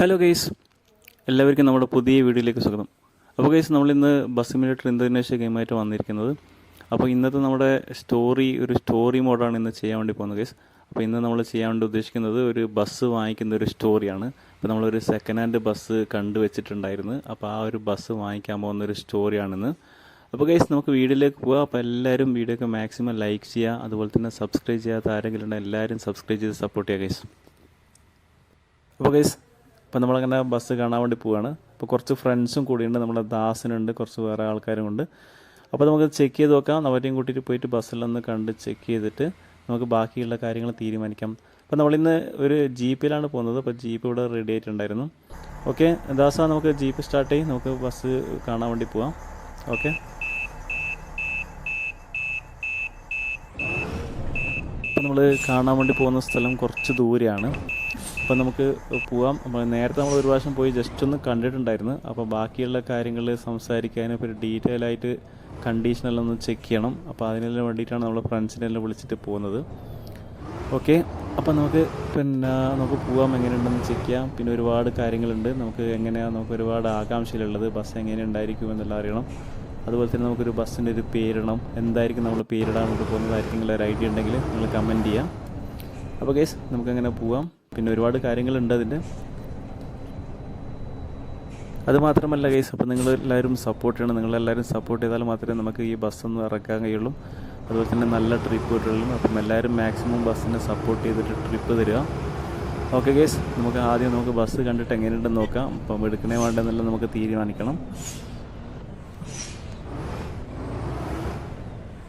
Hello guys എല്ലാവർക്കും നമ്മുടെ പുതിയ വീഡിയോയിലേക്ക് സ്വാഗതം. അപ്പോൾ ഗൈസ് നമ്മളിന്ന് ബസ് സിമുലേറ്റർ ഇന്തോനേഷ്യ ഗെയിമായിട്ട് വന്നിരിക്കുന്നത്. അപ്പോൾ ഇന്നത്തെ നമ്മുടെ സ്റ്റോറി ഒരു സ്റ്റോറി മോഡാണ് ഇന്ന് ചെയ്യാൻ വേണ്ടി പോകുന്നത് ഗൈസ് അപ്പോൾ ഇന്ന് നമ്മൾ ചെയ്യാൻ വേണ്ടി ഉദ്ദേശിക്കുന്നത് ഒരു ബസ് വാങ്ങിക്കുന്ന ഒരു സ്റ്റോറിയാണ് അപ്പോൾ നമ്മളൊരു സെക്കൻഡ് ഹാൻഡ് ബസ് കണ്ടു വെച്ചിട്ടുണ്ടായിരുന്നു. അപ്പോൾ ആ ഒരു ബസ് വാങ്ങിക്കാൻ പോകുന്ന ഒരു സ്റ്റോറിയാണിന്ന് അപ്പോൾ ഗൈസ് നമുക്ക് വീഡിയോയിലേക്ക് പോകാം അപ്പോൾ എല്ലാവരും വീഡിയോക്ക് മാക്സിമം ലൈക്ക് ചെയ്യുക. അതുപോലെ തന്നെ സബ്സ്ക്രൈബ് ചെയ്യാത്ത ആരെങ്കിലും ഉണ്ടെങ്കിൽ എല്ലാവരും സബ്സ്ക്രൈബ് ചെയ്ത് സപ്പോർട്ട് ചെയ്യുക ഗൈസ് അപ്പോൾ ഗൈസ് അപ്പോൾ നമ്മളങ്ങനെ ബസ് കാണാൻ വേണ്ടി പോവുകയാണ് അപ്പോൾ കുറച്ച് ഫ്രണ്ട്സും കൂടിയുണ്ട്. നമ്മുടെ ദാസനുണ്ട് കുറച്ച് വേറെ ആൾക്കാരും ഉണ്ട് അപ്പോൾ നമുക്ക് ചെക്ക് ചെയ്ത് നോക്കാം. അവരെയും കൂട്ടിയിട്ട് പോയിട്ട് ബസ്സിലൊന്ന് കണ്ട് ചെക്ക് ചെയ്തിട്ട് നമുക്ക് ബാക്കിയുള്ള കാര്യങ്ങൾ തീരുമാനിക്കാം. അപ്പോൾ നമ്മളിന്ന് ഒരു ജീപ്പിലാണ് പോകുന്നത്. അപ്പോൾ ജീപ്പ് ഇവിടെ റെഡി ആയിട്ടുണ്ടായിരുന്നു. ഓക്കെ ദാസ നമുക്ക് ജീപ്പ് സ്റ്റാർട്ട് ചെയ്യും. നമുക്ക് ബസ് കാണാൻ വേണ്ടി പോവാം. ഓക്കെ അപ്പോൾ നമ്മൾ കാണാൻ വേണ്ടി പോകുന്ന സ്ഥലം കുറച്ച് ദൂരെയാണ്. അപ്പോൾ നമുക്ക് പോവാം. അപ്പോൾ നേരത്തെ നമ്മൾ ഒരു പ്രാവശ്യം പോയി ജസ്റ്റ് ഒന്ന് കണ്ടിട്ടുണ്ടായിരുന്നു. അപ്പോൾ ബാക്കിയുള്ള കാര്യങ്ങൾ സംസാരിക്കാനും ഇപ്പോൾ ഡീറ്റെയിൽ ആയിട്ട് കണ്ടീഷനെല്ലാം ഒന്ന് ചെക്ക് ചെയ്യണം. അപ്പോൾ അതിനെല്ലാം വേണ്ടിയിട്ടാണ് നമ്മൾ ഫ്രണ്ട്സിനെല്ലാം വിളിച്ചിട്ട് പോകുന്നത്. ഓക്കെ അപ്പോൾ നമുക്ക് പിന്നെ നമുക്ക് പോകാം എങ്ങനെയുണ്ടെന്ന് ചെക്ക് ചെയ്യാം. പിന്നെ ഒരുപാട് കാര്യങ്ങളുണ്ട്. നമുക്ക് എങ്ങനെയാണ് നമുക്ക് ഒരുപാട് ആകാംക്ഷയിലുള്ളത്. ബസ് എങ്ങനെ ഉണ്ടായിരിക്കും എന്നെല്ലാം അറിയണം. അതുപോലെ തന്നെ നമുക്കൊരു ബസ്സിന്റെ ഒരു പേരിടണം. എന്തായിരിക്കും നമ്മൾ പേരിടാൻ വേണ്ടി പോകുന്നതായിരിക്കും നിങ്ങളുടെ ഒരു ഐഡിയ ഉണ്ടെങ്കിൽ നിങ്ങൾ കമന്റ് ചെയ്യാം. അപ്പോൾ കേസ് നമുക്കങ്ങനെ പോവാം. പിന്നെ ഒരുപാട് കാര്യങ്ങളുണ്ട് അതിന്റെ. അതുമാത്രമല്ല കേസ് അപ്പോൾ നിങ്ങൾ എല്ലാവരും സപ്പോർട്ട് ചെയ്യണം. നിങ്ങളെല്ലാവരും സപ്പോർട്ട് ചെയ്താൽ മാത്രമേ നമുക്ക് ഈ ബസ്സൊന്ന് ഇറക്കാൻ കഴിയുള്ളൂ. അതുപോലെ തന്നെ നല്ല ട്രിപ്പ് കിട്ടുള്ളൂ അപ്പം എല്ലാവരും മാക്സിമം ബസ്സിനെ സപ്പോർട്ട് ചെയ്തിട്ട് ട്രിപ്പ് തരിക. ഓക്കെ കേസ് നമുക്ക് ആദ്യം നമുക്ക് ബസ് കണ്ടിട്ട് എങ്ങനെയുണ്ടെന്ന് നോക്കാം. അപ്പം എടുക്കണേ വേണ്ടെന്നെല്ലാം നമുക്ക് തീരുമാനിക്കണം.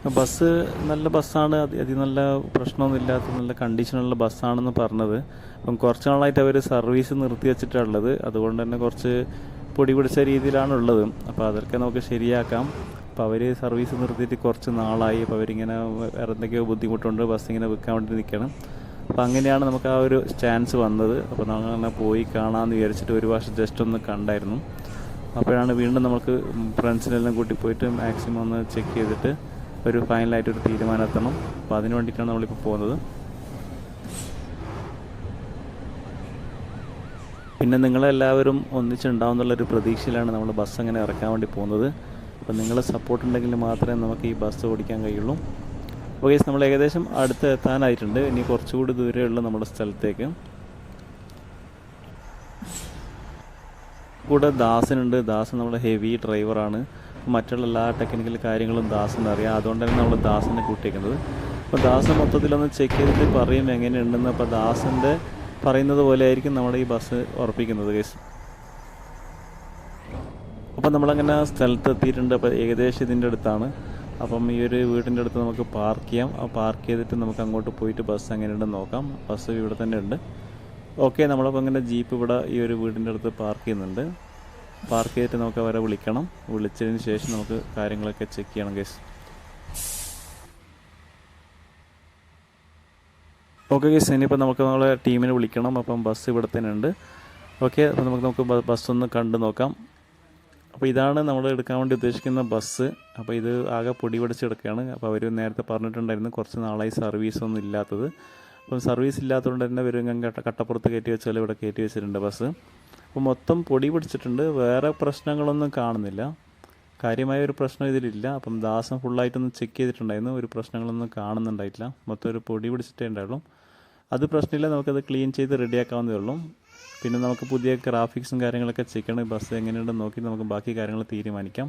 ബസ് നല്ല ബസ്സാണ്. അതി നല്ല പ്രശ്നമൊന്നുമില്ലാത്ത നല്ല കണ്ടീഷനുള്ള ബസ്സാണെന്ന് പറഞ്ഞത്. അപ്പം കുറച്ച് നാളായിട്ട് അവർ സർവീസ് നിർത്തി വെച്ചിട്ടുള്ളത്. അതുകൊണ്ട് തന്നെ കുറച്ച് പൊടി പിടിച്ച രീതിയിലാണ് ഉള്ളത് അപ്പോൾ അതൊക്കെ നമുക്ക് ശരിയാക്കാം. അപ്പോൾ അവർ സർവീസ് നിർത്തിയിട്ട് കുറച്ച് നാളായി. അപ്പോൾ അവരിങ്ങനെ വേറെ എന്തൊക്കെയോ ബുദ്ധിമുട്ടുണ്ട്. ബസ് ഇങ്ങനെ വിൽക്കാൻ വേണ്ടി നിൽക്കണം. അപ്പോൾ അങ്ങനെയാണ് നമുക്ക് ആ ഒരു ചാൻസ് വന്നത്. അപ്പോൾ നമ്മൾ അങ്ങനെ പോയി കാണാമെന്ന് വിചാരിച്ചിട്ട് ഒരു വർഷം ജസ്റ്റ് ഒന്ന് കണ്ടായിരുന്നു. അപ്പോഴാണ് വീണ്ടും നമുക്ക് ഫ്രണ്ട്സിനെല്ലാം കൂട്ടി പോയിട്ട് മാക്സിമം ഒന്ന് ചെക്ക് ചെയ്തിട്ട് ഒരു ഫൈനലായിട്ട് ഒരു തീരുമാനം എത്തണം. അപ്പോൾ അതിന് വേണ്ടിയിട്ടാണ് നമ്മളിപ്പോൾ പോകുന്നത്. പിന്നെ നിങ്ങളെല്ലാവരും ഒന്നിച്ചുണ്ടാവും എന്നുള്ളൊരു പ്രതീക്ഷയിലാണ് നമ്മൾ ബസ് അങ്ങനെ ഇറക്കാൻ വേണ്ടി പോകുന്നത്. അപ്പോൾ നിങ്ങളെ സപ്പോർട്ട് ഉണ്ടെങ്കിൽ മാത്രമേ നമുക്ക് ഈ ബസ് ഓടിക്കാൻ കഴിയുള്ളൂ. അപ്പോൾ ഗൈസ് നമ്മൾ ഏകദേശം അടുത്ത് എത്താനായിട്ടുണ്ട്. ഇനി കുറച്ചുകൂടി ദൂരെയുള്ള നമ്മുടെ സ്ഥലത്തേക്ക്. കൂടെ ദാസനുണ്ട്. ദാസൻ നമ്മുടെ ഹെവി ഡ്രൈവറാണ് മറ്റുള്ള എല്ലാ ടെക്നിക്കൽ കാര്യങ്ങളും ദാസിന് അറിയാം. അതുകൊണ്ട് തന്നെ നമ്മൾ ദാസിനെ കൂട്ടിയിരിക്കുന്നത് അപ്പോൾ ദാസ് മൊത്തത്തിലൊന്ന് ചെക്ക് ചെയ്തിട്ട് പറയും എങ്ങനെയുണ്ടെന്ന്. അപ്പോൾ ദാസിന്റെ പറയുന്നത് പോലെ ആയിരിക്കും നമ്മുടെ ഈ ബസ് ഉറപ്പിക്കുന്നത് കേസ് അപ്പം നമ്മളങ്ങനെ സ്ഥലത്ത് എത്തിയിട്ടുണ്ട് അപ്പോൾ ഏകദേശം ഇതിന്റെ അടുത്താണ്. അപ്പം ഈ ഒരു വീടിന്റെ അടുത്ത് നമുക്ക് പാർക്ക് ചെയ്യാം. ആ പാർക്ക് ചെയ്തിട്ട് നമുക്ക് അങ്ങോട്ട് പോയിട്ട് ബസ് എങ്ങനെയുണ്ടെന്ന് നോക്കാം. ബസ് ഇവിടെ തന്നെ ഉണ്ട്. ഓക്കെ നമ്മളപ്പോൾ അങ്ങനെ ജീപ്പ് ഇവിടെ ഈ ഒരു വീടിന്റെ അടുത്ത് പാർക്ക് ചെയ്യുന്നുണ്ട്. പാർക്ക് ചെയ്തിട്ട് നമുക്ക് അവരെ വിളിക്കണം. വിളിച്ചതിന് ശേഷം നമുക്ക് കാര്യങ്ങളൊക്കെ ചെക്ക് ചെയ്യണം ഗേസ് ഓക്കെ ഗേസ് ഇനിയിപ്പോൾ നമുക്ക് നമ്മളെ ടീമിനെ വിളിക്കണം. അപ്പം ബസ് ഇവിടെ തന്നെ ഉണ്ട്. ഓക്കെ അപ്പോൾ നമുക്ക് നമുക്ക് ബസ് ഒന്ന് കണ്ടു നോക്കാം. അപ്പോൾ ഇതാണ് നമ്മൾ എടുക്കാൻ വേണ്ടി ഉദ്ദേശിക്കുന്ന ബസ് അപ്പോൾ ഇത് ആകെ പൊടി പിടിച്ച് എടുക്കുകയാണ് അപ്പോൾ അവർ നേരത്തെ പറഞ്ഞിട്ടുണ്ടായിരുന്നു കുറച്ച് നാളായി സർവീസ് ഒന്നും ഇല്ലാത്തത്. അപ്പം സർവീസ് ഇല്ലാത്തതുകൊണ്ട് തന്നെ വരും കട്ടപ്പുറത്ത് കയറ്റി വെച്ചാൽ ഇവിടെ കയറ്റി വെച്ചിട്ടുണ്ട് ബസ് അപ്പോൾ മൊത്തം പൊടി പിടിച്ചിട്ടുണ്ട്. വേറെ പ്രശ്നങ്ങളൊന്നും കാണുന്നില്ല. കാര്യമായ ഒരു പ്രശ്നം ഇതിലില്ല. അപ്പം ദാസം ഫുള്ളായിട്ടൊന്ന് ചെക്ക് ചെയ്തിട്ടുണ്ടായിരുന്നു. ഒരു പ്രശ്നങ്ങളൊന്നും കാണുന്നുണ്ടായിട്ടില്ല. മൊത്തം ഒരു പൊടി പിടിച്ചിട്ടേ ഉണ്ടായുള്ളൂ. അത് പ്രശ്നമില്ല. നമുക്കത് ക്ലീൻ ചെയ്ത് റെഡിയാക്കാവുന്നതേ ഉള്ളൂ. പിന്നെ നമുക്ക് പുതിയ ഗ്രാഫിക്സും കാര്യങ്ങളൊക്കെ ചെയ്യണം. ബസ് എങ്ങനെയുണ്ടെന്ന് നോക്കി നമുക്ക് ബാക്കി കാര്യങ്ങൾ തീരുമാനിക്കാം.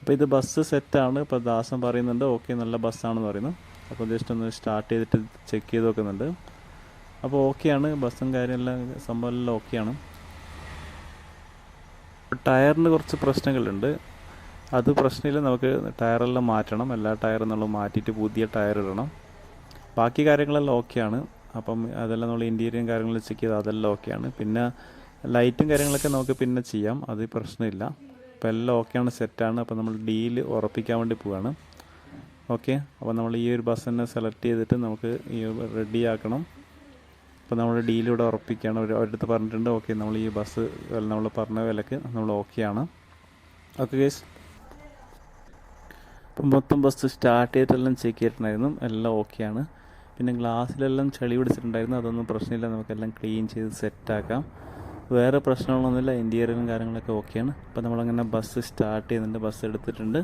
അപ്പോൾ ഇത് ബസ് സെറ്റാണ് ഇപ്പോൾ ദാസം പറയുന്നുണ്ട് ഓക്കെ നല്ല ബസ്സാണെന്ന് പറയുന്നു. അപ്പോൾ ജസ്റ്റ് ഒന്ന് സ്റ്റാർട്ട് ചെയ്തിട്ട് ചെക്ക് ചെയ്ത് നോക്കുന്നുണ്ട്. അപ്പോൾ ഓക്കെയാണ് ബസ്സും കാര്യമെല്ലാം സംഭവം എല്ലാം ഓക്കെയാണ് ടയറിന് കുറച്ച് പ്രശ്നങ്ങളുണ്ട്. അത് പ്രശ്നമില്ല. നമുക്ക് ടയറെല്ലാം മാറ്റണം. എല്ലാ ടയറും നമ്മൾ മാറ്റിയിട്ട് പുതിയ ടയർ ഇടണം. ബാക്കി കാര്യങ്ങളെല്ലാം ഓക്കെയാണ്. അപ്പം അതെല്ലാം നമ്മൾ ഇന്റീരിയറും കാര്യങ്ങളും ചെക്ക് ചെയ്ത് അതെല്ലാം ഓക്കെയാണ്. പിന്നെ ലൈറ്റും കാര്യങ്ങളൊക്കെ നമുക്ക് പിന്നെ ചെയ്യാം. അത് പ്രശ്നമില്ല. അപ്പോൾ എല്ലാം ഓക്കെയാണ്. സെറ്റാണ്. അപ്പോൾ നമ്മൾ ഡീൽ ഉറപ്പിക്കാൻ വേണ്ടി പോവാണ്. ഓക്കെ? അപ്പോൾ നമ്മൾ ഈ ഒരു ബസ് തന്നെ സെലക്ട് ചെയ്തിട്ട് നമുക്ക് ഈ റെഡി ആക്കണം. അപ്പോൾ നമ്മൾ ഡീൽ ഇവിടെ ഉറപ്പിക്കുകയാണ്. അവരുടെ അവരടുത്ത് പറഞ്ഞിട്ടുണ്ട് ഓക്കെ നമ്മൾ ഈ ബസ് നമ്മൾ പറഞ്ഞ വിലക്ക് നമ്മൾ ഓക്കെയാണ് ഓക്കെ ഗേസ് ഇപ്പം മൊത്തം ബസ് സ്റ്റാർട്ട് ചെയ്തിട്ടെല്ലാം ചെക്ക് ചെയ്തിട്ടുണ്ടായിരുന്നു. എല്ലാം ഓക്കെയാണ് പിന്നെ ഗ്ലാസ്സിലെല്ലാം ചെളി പിടിച്ചിട്ടുണ്ടായിരുന്നു. അതൊന്നും പ്രശ്നമില്ല. നമുക്കെല്ലാം ക്ലീൻ ചെയ്ത് സെറ്റാക്കാം വേറെ പ്രശ്നങ്ങളൊന്നുമില്ല. ഇന്റീരിയറും കാര്യങ്ങളൊക്കെ ഓക്കെയാണ് അപ്പോൾ നമ്മളങ്ങനെ ബസ് സ്റ്റാർട്ട് ചെയ്യുന്നുണ്ട്. ബസ് എടുത്തിട്ടുണ്ട്.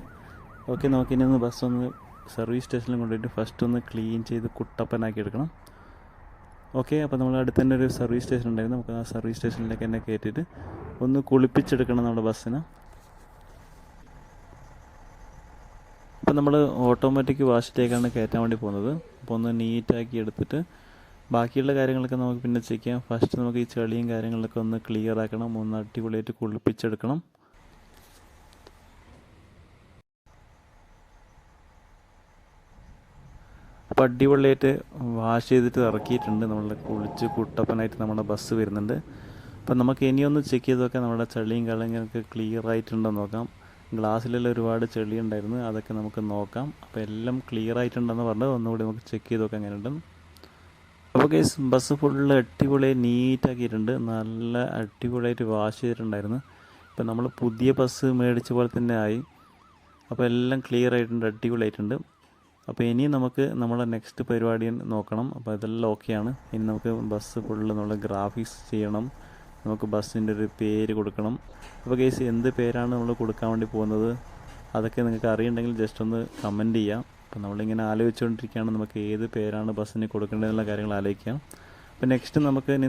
ഓക്കെ നമുക്കിനി ഒന്ന് ബസ് ഒന്ന് സർവീസ് സ്റ്റേഷനിൽ കൊണ്ടുപോയിട്ട് ഫസ്റ്റ് ഒന്ന് ക്ലീൻ ചെയ്ത് കുട്ടപ്പനാക്കി എടുക്കണം. ഓക്കെ അപ്പോൾ നമ്മൾ അടുത്ത് തന്നെ ഒരു സർവീസ് സ്റ്റേഷൻ ഉണ്ടായിരുന്നു. നമുക്ക് ആ സർവീസ് സ്റ്റേഷനിലേക്ക് തന്നെ കയറ്റിയിട്ട് ഒന്ന് കുളിപ്പിച്ചെടുക്കണം നമ്മുടെ ബസ്സിനെ അപ്പോൾ നമ്മൾ ഓട്ടോമാറ്റിക് വാഷിലേക്കാണ് കയറ്റാൻ വേണ്ടി പോകുന്നത്. അപ്പോൾ ഒന്ന് നീറ്റാക്കി എടുത്തിട്ട് ബാക്കിയുള്ള കാര്യങ്ങളൊക്കെ നമുക്ക് പിന്നെ ചെയ്യാം. ഫസ്റ്റ് നമുക്ക് ഈ ചെളിയും കാര്യങ്ങളൊക്കെ ഒന്ന് ക്ലിയർ ആക്കണം. ഒന്ന് അടിപൊളിയായിട്ട് കുളിപ്പിച്ചെടുക്കണം. അടിപൊളിയായിട്ട് വാഷ് ചെയ്തിട്ട് ഇറക്കിയിട്ടുണ്ട്. നമ്മൾ കുളിച്ച് കുട്ടപ്പനായിട്ട് നമ്മുടെ ബസ് വരുന്നുണ്ട്. അപ്പം നമുക്ക് ഇനിയൊന്ന് ചെക്ക് ചെയ്തൊക്കെ നമ്മുടെ ചെളിയും കളങ്ങളൊക്കെ ക്ലിയർ ആയിട്ടുണ്ടോ നോക്കാം. ഗ്ലാസ്സിലെല്ലാം ഒരുപാട് ചെളി ഉണ്ടായിരുന്നു അതൊക്കെ നമുക്ക് നോക്കാം. അപ്പോൾ എല്ലാം ക്ലിയർ ആയിട്ടുണ്ടെന്ന് പറഞ്ഞത് ഒന്നുകൂടി നമുക്ക് ചെക്ക് ചെയ്തൊക്കെ അങ്ങനെ ഉണ്ട് അപ്പോൾ കേസ് ബസ് ഫുള്ള് അടിപൊളി നീറ്റാക്കിയിട്ടുണ്ട് നല്ല അടിപൊളിയായിട്ട് വാഷ് ചെയ്തിട്ടുണ്ടായിരുന്നു. ഇപ്പം നമ്മൾ പുതിയ ബസ് മേടിച്ച പോലെ തന്നെ ആയി. അപ്പോൾ എല്ലാം ക്ലിയർ ആയിട്ടുണ്ട് അടിപൊളിയായിട്ടുണ്ട്. അപ്പോൾ ഇനി നമുക്ക് നമ്മുടെ നെക്സ്റ്റ് പരിപാടി നോക്കണം. അപ്പോൾ ഇതെല്ലാം ഓക്കെയാണ് ഇനി നമുക്ക് ബസ് ഫുള്ള് നമ്മൾ ഗ്രാഫിക്സ് ചെയ്യണം. നമുക്ക് ബസ്സിന്റെ ഒരു പേര് കൊടുക്കണം. അപ്പോൾ കേസ് എന്ത് പേരാണ് നമ്മൾ കൊടുക്കാൻ വേണ്ടി പോകുന്നത്? അതൊക്കെ നിങ്ങൾക്ക് അറിയുണ്ടെങ്കിൽ ജസ്റ്റ് ഒന്ന് കമന്റ് ചെയ്യാം. അപ്പോൾ നമ്മളിങ്ങനെ ആലോചിച്ചുകൊണ്ടിരിക്കുകയാണ് നമുക്ക് ഏത് പേരാണ് ബസ്സിന് കൊടുക്കേണ്ടതെന്നുള്ള കാര്യങ്ങൾ ആലോചിക്കാം. അപ്പോൾ നെക്സ്റ്റ് നമുക്ക് ഇനി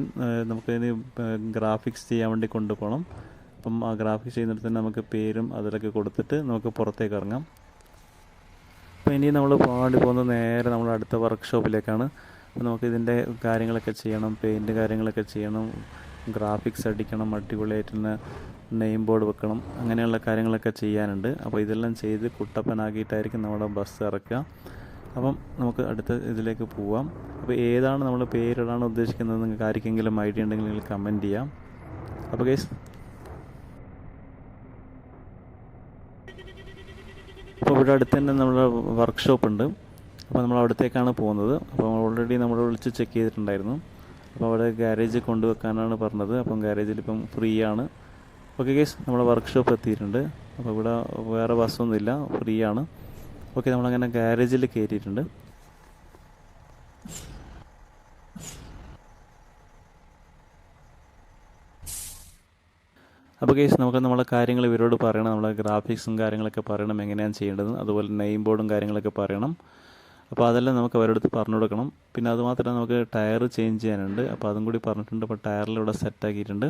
നമുക്ക് ഇനി ഗ്രാഫിക്സ് ചെയ്യാൻ വേണ്ടി കൊണ്ടുപോകണം. അപ്പം ആ ഗ്രാഫിക്സ് ചെയ്യുന്നിടത്ത് തന്നെ നമുക്ക് പേരും അതിലൊക്കെ കൊടുത്തിട്ട് നമുക്ക് പുറത്തേക്ക് ഇറങ്ങാം. അപ്പോൾ ഇനി നമ്മൾ പാടി പോകുന്നത് നേരെ നമ്മൾ അടുത്ത വർക്ക്ഷോപ്പിലേക്കാണ് അപ്പോൾ നമുക്ക് ഇതിന്റെ കാര്യങ്ങളൊക്കെ ചെയ്യണം പെയിന്റ് കാര്യങ്ങളൊക്കെ ചെയ്യണം ഗ്രാഫിക്സ് അടിക്കണം അടിപൊളിയായിട്ട് തന്നെ നെയിം ബോർഡ് വെക്കണം അങ്ങനെയുള്ള കാര്യങ്ങളൊക്കെ ചെയ്യാനുണ്ട്. അപ്പോൾ ഇതെല്ലാം ചെയ്ത് കുട്ടപ്പനാക്കിയിട്ടായിരിക്കും നമ്മുടെ ബസ് ഇറക്കുക. അപ്പം നമുക്ക് അടുത്ത ഇതിലേക്ക് പോവാം. അപ്പോൾ ഏതാണ് നമ്മൾ പേരിടാൻ ഉദ്ദേശിക്കുന്നത് നിങ്ങൾക്ക് ആർക്കെങ്കിലും ഐഡിയ ഉണ്ടെങ്കിൽ നിങ്ങൾ കമന്റ് ചെയ്യാം. അപ്പോൾ കേസ് അപ്പോൾ ഇവിടെ അടുത്ത് തന്നെ നമ്മുടെ വർക്ക്ഷോപ്പ് ഉണ്ട്. അപ്പോൾ നമ്മൾ അവിടത്തേക്കാണ് പോകുന്നത്. അപ്പോൾ ഓൾറെഡി നമ്മൾ വിളിച്ച് ചെക്ക് ചെയ്തിട്ടുണ്ടായിരുന്നു. അപ്പോൾ അവിടെ ഗാരേജ് കൊണ്ടുവെക്കാനാണ് പറഞ്ഞത്. അപ്പം ഗാരേജിൽ ഇപ്പം ഫ്രീ ആണ്. ഓക്കെ ഗേസ് നമ്മുടെ വർക്ക്ഷോപ്പ് എത്തിയിട്ടുണ്ട്. അപ്പോൾ ഇവിടെ വേറെ ബസ്സൊന്നുമില്ല ഫ്രീ ആണ്. ഓക്കെ നമ്മളങ്ങനെ ഗാരേജിൽ കയറ്റിയിട്ടുണ്ട് അപ്പോൾ കേസ് നമുക്ക് നമ്മളെ കാര്യങ്ങൾ ഇവരോട് പറയണം. നമ്മളെ ഗ്രാഫിക്സും കാര്യങ്ങളൊക്കെ പറയണം. എങ്ങനെയാണ് ചെയ്യേണ്ടത്? അതുപോലെ നെയിം ബോർഡും കാര്യങ്ങളൊക്കെ പറയണം. അപ്പോൾ അതെല്ലാം നമുക്ക് അവരുടെ അടുത്ത് പറഞ്ഞു കൊടുക്കണം. പിന്നെ അതുമാത്രമല്ല നമുക്ക് ടയർ ചേഞ്ച് ചെയ്യാനുണ്ട്. അപ്പോൾ അതും കൂടി പറഞ്ഞിട്ടുണ്ട്. അപ്പോൾ ടയറിൽ ഇവിടെ സെറ്റ് ആക്കിയിട്ടുണ്ട്.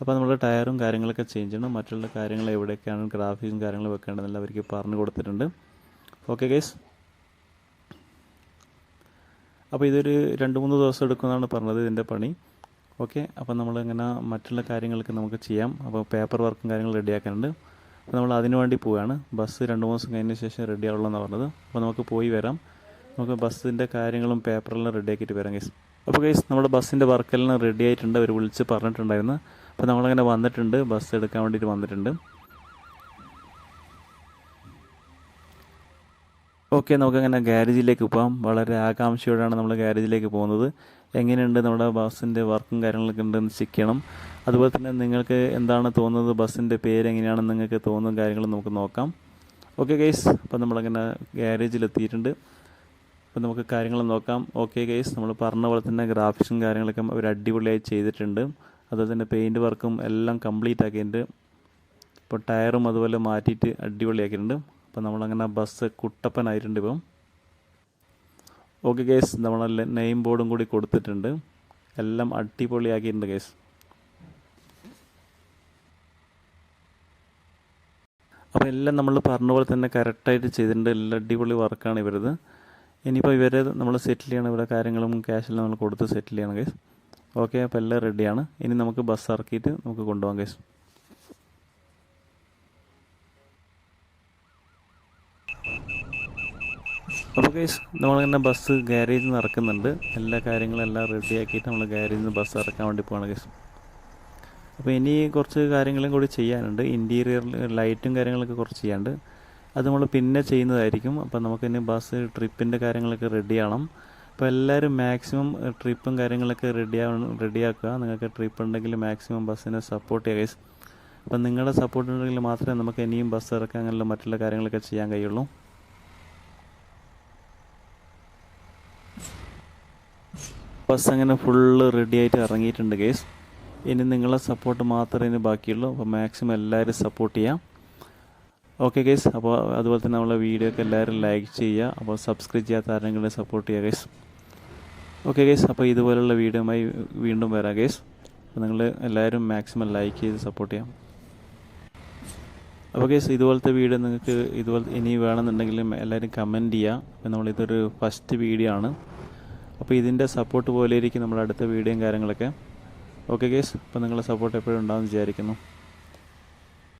അപ്പോൾ നമ്മുടെ ടയറും കാര്യങ്ങളൊക്കെ ചേഞ്ച് ചെയ്യണം. മറ്റുള്ള കാര്യങ്ങൾ എവിടെയൊക്കെയാണ് ഗ്രാഫിക്സും കാര്യങ്ങളും വെക്കേണ്ടതെല്ലാം അവർക്ക് പറഞ്ഞു കൊടുത്തിട്ടുണ്ട്. ഓക്കെ കേസ് അപ്പോൾ ഇതൊരു രണ്ട് മൂന്ന് ദിവസം എടുക്കുമെന്നാണ് പറഞ്ഞത് ഇതിന്റെ പണി. ഓക്കെ അപ്പോൾ നമ്മൾ ഇങ്ങനെ മറ്റുള്ള കാര്യങ്ങളൊക്കെ നമുക്ക് ചെയ്യാം. അപ്പോൾ പേപ്പർ വർക്കും കാര്യങ്ങളും റെഡിയാക്കാനുണ്ട് അപ്പോൾ നമ്മൾ അതിനു വേണ്ടി പോവുകയാണ് ബസ് രണ്ട് മൂന്ന് ദിവസം കഴിഞ്ഞ ശേഷം റെഡി ആവുള്ളൂ പറഞ്ഞത്. അപ്പോൾ നമുക്ക് പോയി വരാം. നമുക്ക് ബസ്സിന്റെ കാര്യങ്ങളും പേപ്പറെല്ലാം റെഡിയാക്കിയിട്ട് വരാം ഗൈസ് അപ്പോൾ ഗൈസ് നമ്മുടെ ബസ്സിന്റെ വർക്കെല്ലാം റെഡി ആയിട്ടുണ്ട്. അവർ വിളിച്ച് പറഞ്ഞിട്ടുണ്ടായിരുന്നു. അപ്പോൾ നമ്മളങ്ങനെ വന്നിട്ടുണ്ട്. ബസ് എടുക്കാൻ വേണ്ടിയിട്ട് വന്നിട്ടുണ്ട്. ഓക്കെ നമുക്കങ്ങനെ ഗാരേജിലേക്ക് പോകാം വളരെ ആകാംക്ഷയോടെയാണ് നമ്മൾ ഗാരേജിലേക്ക് പോകുന്നത്. എങ്ങനെയുണ്ട് നമ്മുടെ ബസ്സിന്റെ വർക്കും കാര്യങ്ങളൊക്കെ ഉണ്ടെന്ന് ചെക്ക് അതുപോലെ തന്നെ നിങ്ങൾക്ക് എന്താണ് തോന്നുന്നത്? ബസ്സിന്റെ പേര് എങ്ങനെയാണെന്ന് നിങ്ങൾക്ക് തോന്നുന്ന കാര്യങ്ങൾ നമുക്ക് നോക്കാം. ഓക്കെ ഗൈസ് അപ്പോൾ നമ്മളങ്ങനെ ഗാരേജിൽ എത്തിയിട്ടുണ്ട്. അപ്പോൾ നമുക്ക് കാര്യങ്ങൾ നോക്കാം. ഓക്കെ ഗൈസ് നമ്മൾ പറഞ്ഞ പോലെ തന്നെ ഗ്രാഫിക്സും കാര്യങ്ങളൊക്കെ അവർ അടിപൊളിയായി ചെയ്തിട്ടുണ്ട്. അതുപോലെ തന്നെ പെയിന്റ് വർക്കും എല്ലാം കംപ്ലീറ്റ് ആക്കിയിട്ടുണ്ട്. ഇപ്പോൾ ടയറും അതുപോലെ മാറ്റിയിട്ട് അടിപൊളിയാക്കിയിട്ടുണ്ട്. അപ്പോൾ നമ്മളങ്ങനെ ബസ് കുട്ടപ്പനായിട്ടുണ്ട് ഇപ്പം. ഓക്കെ കേസ് നമ്മളെ നെയിം ബോർഡും കൂടി കൊടുത്തിട്ടുണ്ട്. എല്ലാം അടിപൊളിയാക്കിയിട്ടുണ്ട് കേസ്. അപ്പോൾ എല്ലാം നമ്മൾ പറഞ്ഞ പോലെ തന്നെ കറക്റ്റായിട്ട് ചെയ്തിട്ടുണ്ട്. എല്ലാം അടിപൊളി വർക്കാണ് ഇവരത്. ഇനിയിപ്പോൾ ഇവരെ നമ്മൾ സെറ്റിൽ ചെയ്യണം ഇവരുടെ കാര്യങ്ങളും ക്യാഷെല്ലാം നമ്മൾ കൊടുത്ത് സെറ്റിൽ ചെയ്യണം കേസ്. ഓക്കെ അപ്പോൾ എല്ലാം റെഡിയാണ് ഇനി നമുക്ക് ബസ് ഇറക്കിയിട്ട് നമുക്ക് കൊണ്ടുപോകാം കേസ്. അപ്പോൾ കേസ് നമ്മളിങ്ങനെ ബസ് ഗാരേജിൽ നിന്ന് ഇറക്കുന്നുണ്ട്. എല്ലാ കാര്യങ്ങളും എല്ലാം റെഡിയാക്കിയിട്ട് നമ്മൾ ഗാരേജിൽ നിന്ന് ബസ് ഇറക്കാൻ വേണ്ടി പോകണം കേസ് അപ്പോൾ ഇനി കുറച്ച് കാര്യങ്ങളും കൂടി ചെയ്യാനുണ്ട്. ഇന്റീരിയർ ലൈറ്റും കാര്യങ്ങളൊക്കെ കുറച്ച് ചെയ്യാനുണ്ട്. അത് നമ്മൾ പിന്നെ ചെയ്യുന്നതായിരിക്കും. അപ്പോൾ നമുക്കിനി ബസ് ട്രിപ്പിന്റെ കാര്യങ്ങളൊക്കെ റെഡിയാണം അപ്പോൾ എല്ലാവരും മാക്സിമം ട്രിപ്പും കാര്യങ്ങളൊക്കെ റെഡി ആവണം റെഡിയാക്കുക നിങ്ങൾക്ക് ട്രിപ്പ് ഉണ്ടെങ്കിൽ മാക്സിമം ബസ്സിനെ സപ്പോർട്ട് ചെയ്യുക അപ്പം നിങ്ങളുടെ സപ്പോർട്ട് ഉണ്ടെങ്കിൽ മാത്രമേ നമുക്ക് ഇനിയും ബസ് ഇറക്കാൻ അങ്ങനെയുള്ള മറ്റുള്ള കാര്യങ്ങളൊക്കെ ചെയ്യാൻ കഴിയുള്ളൂ. ബസ് അങ്ങനെ ഫുള്ള് റെഡി ആയിട്ട് ഇറങ്ങിയിട്ടുണ്ട് കേസ് ഇനി നിങ്ങളെ സപ്പോർട്ട് മാത്രമേ ഇനി ബാക്കിയുള്ളൂ. അപ്പോൾ മാക്സിമം എല്ലാവരും സപ്പോർട്ട് ചെയ്യാം. ഓക്കെ ഗൈസ് അപ്പോൾ അതുപോലെ തന്നെ നമ്മളെ വീഡിയോ ഒക്കെ എല്ലാവരും ലൈക്ക് ചെയ്യുക. അപ്പോൾ സബ്സ്ക്രൈബ് ചെയ്യാത്ത ആരെങ്കിലും സപ്പോർട്ട് ചെയ്യുക ഗൈസ് ഓക്കെ ഗൈസ് അപ്പോൾ ഇതുപോലുള്ള വീഡിയോയുമായി വീണ്ടും വരാം ഗൈസ് അപ്പോൾ നിങ്ങൾ എല്ലാവരും മാക്സിമം ലൈക്ക് ചെയ്ത് സപ്പോർട്ട് ചെയ്യാം. അപ്പോൾ ഗൈസ് ഇതുപോലത്തെ വീഡിയോ നിങ്ങൾക്ക് ഇതുപോലെ ഇനി വേണമെന്നുണ്ടെങ്കിൽ എല്ലാവരും കമന്റ് ചെയ്യുക. അപ്പോൾ നമ്മളിതൊരു ഫസ്റ്റ് വീഡിയോ ആണ്. അപ്പോൾ ഇതിന്റെ സപ്പോർട്ട് പോലെ ഇരിക്കും നമ്മുടെ അടുത്ത വീഡിയോയും കാര്യങ്ങളൊക്കെ. ഓക്കെ കേസ് അപ്പോൾ നിങ്ങളുടെ സപ്പോർട്ട് എപ്പോഴും ഉണ്ടാകുമെന്ന് വിചാരിക്കുന്നു.